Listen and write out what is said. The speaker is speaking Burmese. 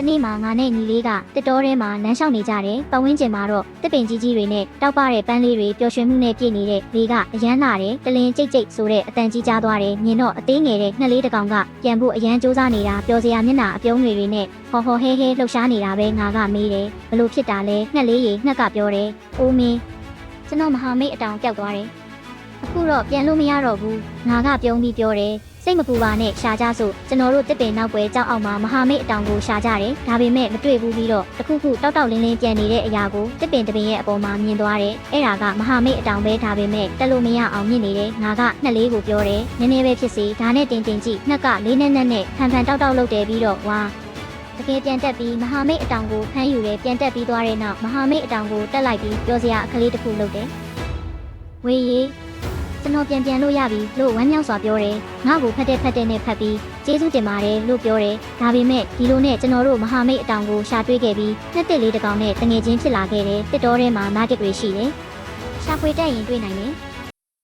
တနေ့မှာငါနဲ့ညီလေးကတစ်တော်ထဲမှာလမ်းလျှောက်နေကြတယ်ပတ်ဝန်းကျင်မှာတော့တစ်ပင်ကြီးကြီးတွေနဲ့တောက်ပတဲ့ပန်းလေးတွေပျော်ရွှင်မှုနဲ့ပြည့်နေတဲ့လေကအရန်လာတယ်တလင်းကြိတ်ကြိတ်ဆိုတဲ့အတန်ကြီးကြားသွားတယ်မြင်တော့အသေးငယ်တဲ့ငှက်လေးတစ်ကောင်ကပြန်ဖို့အရန်စူးစမ်းနေတာပျော်စရာမျက်နှာအပြုံးတွေတွေနဲ့ဟော်ဟော်ဟဲဟဲလှုပ်ရှားနေတာပဲငါကမေးတယ်ဘလို့ဖြစ်တာလဲငှက်လေးရေငှက်ကပြောတယ်အိုးမင်းကျွန်တော်မဟာမိတ်အတောင်ပျောက်သွားတယ် အခုတော့ပြန်လို့မရတော့ဘူးငါကပြုံးပြီးပြောတယ်စိတ်မပူပါနဲ့ရှာကြစို့ကျွန်တော်တို့တစ်ပင်နောက်ပွဲကြောက်အောင်မှာမဟာမိတ်အတောင်ကိုရှာကြတယ်ဒါပေမဲ့မတွေ့ဘူးပြီးတော့တခုခုတောက်တောက်လင်းလင်းပြန်နေတဲ့အရာကိုတစ်ပင်တစ်ပင်ရဲ့အပေါ်မှာမြင်သွားတယ်အဲ့ဒါကမဟာမိတ်အတောင်ပဲဒါပေမဲ့တက်လို့မရအောင်မြင်နေတယ်ငါကနှစ်လေးကိုပြောတယ်နည်းနည်းပဲဖြစ်စီဒါနဲ့တင်တင်ကြည့်ငှက်ကလေးနဲ့နဲ့နဲ့ဖန်ဖန်တောက်တောက်လုပ်တယ်ပြီးတော့ဝါတကယ်ပြန်တက်ပြီးမဟာမိတ်အတောင်ကိုဖမ်းယူတယ်ပြန်တက်ပြီးသွားတဲ့နောက်မဟာမိတ်အတောင်ကိုတက်လိုက်ပြီးပြောစရာအခလေးတစ်ခုလုပ်တယ်ဝေးရီ ကျွန်တော်ပြန်ပြန်လို့ရပြီလို့ဝမ်းမြောက်စွာပြောတယ်ငါ့ကိုဖက်တဲ့ဖက်တဲ့နဲ့ဖက်ပြီးကျေးဇူးတင်ပါတယ်လို့ပြောတယ်ဒါပေမဲ့ဒီလိုနဲ့ကျွန်တော်တို့မဟာမိတ်အတောင်ကိုရှာတွေ့ခဲ့ပြီးနှစ်တစ်လေးတစ်ကောင်နဲ့တငယ်ချင်းဖြစ်လာခဲ့တယ်တစ်တော်ထဲမှာမားကစ်တွေရှိတယ်ရှာဖွေတက်ရင်တွေ့နိုင်တယ်